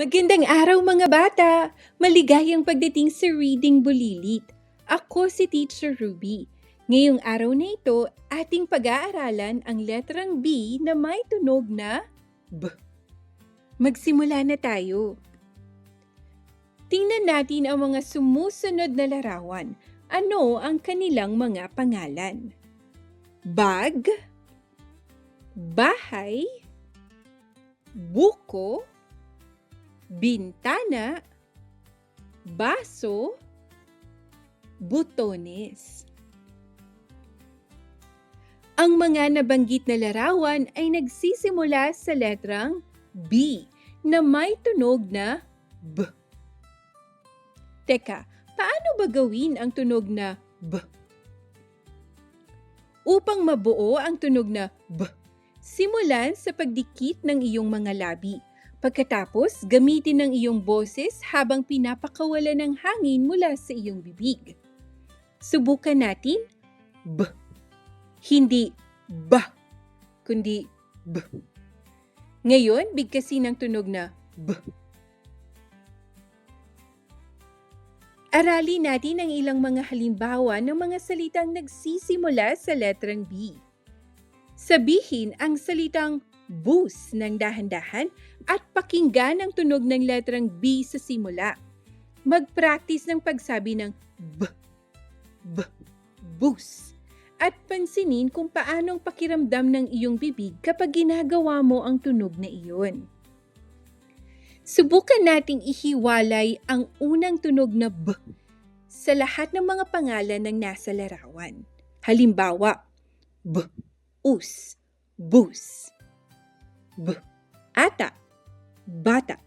Magandang araw mga bata! Maligayang pagdating sa Reading Bulilit. Ako si Teacher Ruby. Ngayong araw na ito, ating pag-aaralan ang letrang B na may tunog na B. Magsimula na tayo. Tingnan natin ang mga sumusunod na larawan. Ano ang kanilang mga pangalan? Bag, bahay, buko, bintana, baso, butones. Ang mga nabanggit na larawan ay nagsisimula sa letrang B na may tunog na B. Teka, paano ba gawin ang tunog na B? Upang mabuo ang tunog na B, simulan sa pagdikit ng iyong mga labi. Pagkatapos, gamitin ang iyong boses habang pinapakawala ng hangin mula sa iyong bibig. Subukan natin B. Hindi B, kundi B. Ngayon, bigkasin ang tunog na B. Aralin natin ang ilang mga halimbawa ng mga salitang nagsisimula sa letrang B. Sabihin ang salitang bus ng dahan-dahan at pakinggan ang tunog ng letrang B sa simula. Mag-practice ng pagsabi ng B, B, bus. At pansinin kung paanong pakiramdam ng iyong bibig kapag ginagawa mo ang tunog na iyon. Subukan nating ihiwalay ang unang tunog na B sa lahat ng mga pangalan ng nasa larawan. Halimbawa, B, us, bus, B, ata, bata,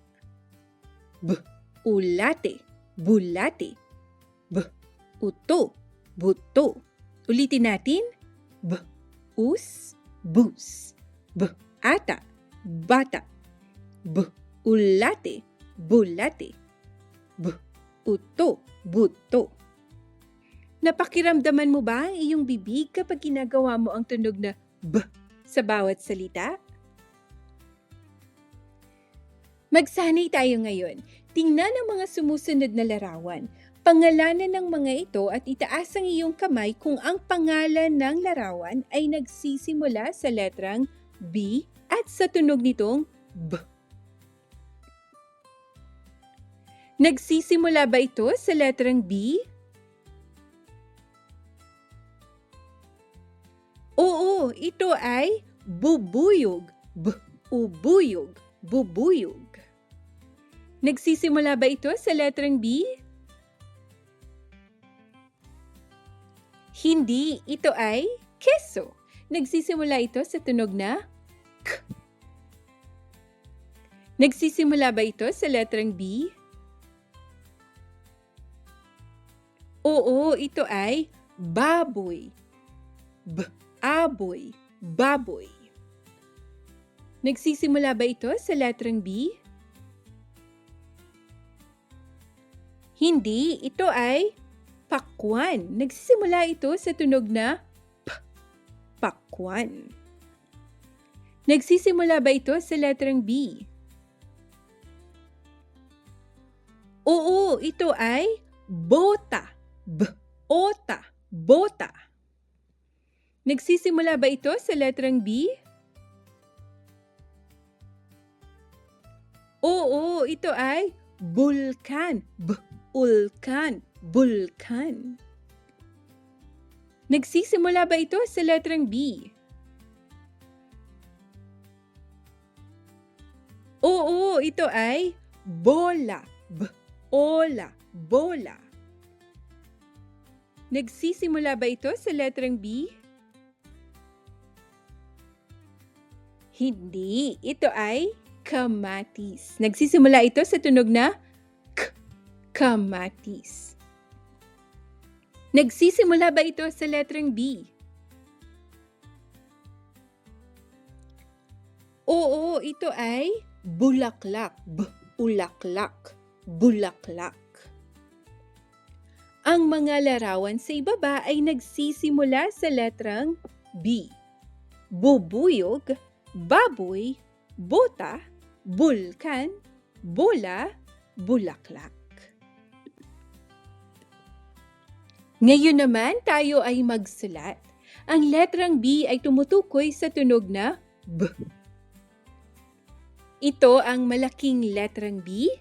B, ulate, bulate, B, uto, buto. Ulitin natin, B, us, bus, B, ata, bata, B, ulate, bulate, B, uto, buto. Napakiramdaman mo ba ang iyong bibig kapag ginagawa mo ang tunog na B sa bawat salita? Magsanay tayo ngayon. Tingnan ang mga sumusunod na larawan. Pangalanan ng mga ito at itaas ang iyong kamay kung ang pangalan ng larawan ay nagsisimula sa letrang B at sa tunog nitong B. Nagsisimula ba ito sa letrang B? Oo, ito ay bubuyog. B, ubuyog, bubuyog. Nagsisimula ba ito sa letrang B? Hindi, ito ay keso. Nagsisimula ito sa tunog na K. Nagsisimula ba ito sa letrang B? Oo, ito ay baboy. B, aboy, baboy. Nagsisimula ba ito sa letrang B? Hindi, ito ay pakwan. Nagsisimula ito sa tunog na P, pakwan. Nagsisimula ba ito sa letrang B? Oo, ito ay bota. B, ota, bota. Nagsisimula ba ito sa letrang B? Oo, ito ay bulkan. B, ulkan, bulkan. Nagsisimula ba ito sa letrang B? Oo, ito ay bola. B, ola, bola. Nagsisimula ba ito sa letrang B? Hindi. Ito ay kamatis. Nagsisimula ito sa tunog na. Kamatis. Nagsisimula ba ito sa letrang B? Oo, ito ay bulaklak. B. Ulaklak. Bulaklak. Ang mga larawan sa ibaba ay nagsisimula sa letrang B. Bubuyog, baboy, bota, bulkan, bola, bulaklak. Ngayon naman tayo ay magsulat. Ang letrang B ay tumutukoy sa tunog na B. Ito ang malaking letrang B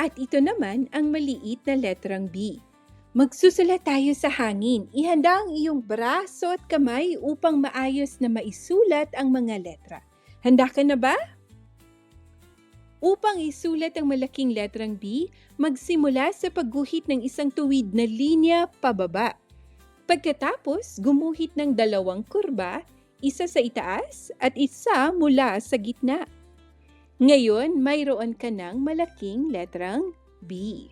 at ito naman ang maliit na letrang B. Magsusulat tayo sa hangin. Ihanda ang iyong braso at kamay upang maayos na maisulat ang mga letra. Handa ka na ba? Upang isulat ang malaking letrang B, magsimula sa pagguhit ng isang tuwid na linya pababa. Pagkatapos, gumuhit ng dalawang kurba, isa sa itaas at isa mula sa gitna. Ngayon, mayroon ka ng malaking letrang B.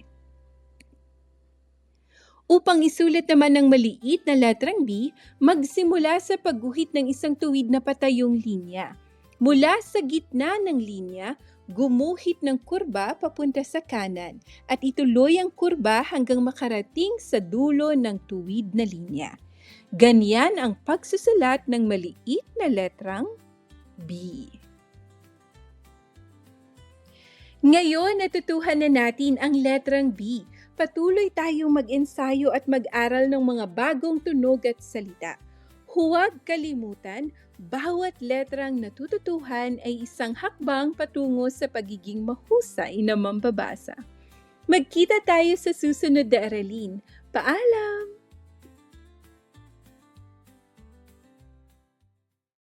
Upang isulat naman ng maliit na letrang B, magsimula sa pagguhit ng isang tuwid na patayong linya. Mula sa gitna ng linya, gumuhit ng kurba papunta sa kanan at ituloy ang kurba hanggang makarating sa dulo ng tuwid na linya. Ganyan ang pagsusulat ng maliit na letrang B. Ngayon, natutuhan na natin ang letrang B. Patuloy tayong mag-ensayo at mag-aral ng mga bagong tunog at salita. Huwag kalimutan, bawat letrang natututuhan ay isang hakbang patungo sa pagiging mahusay na mambabasa. Magkita tayo sa susunod na aralin. Paalam!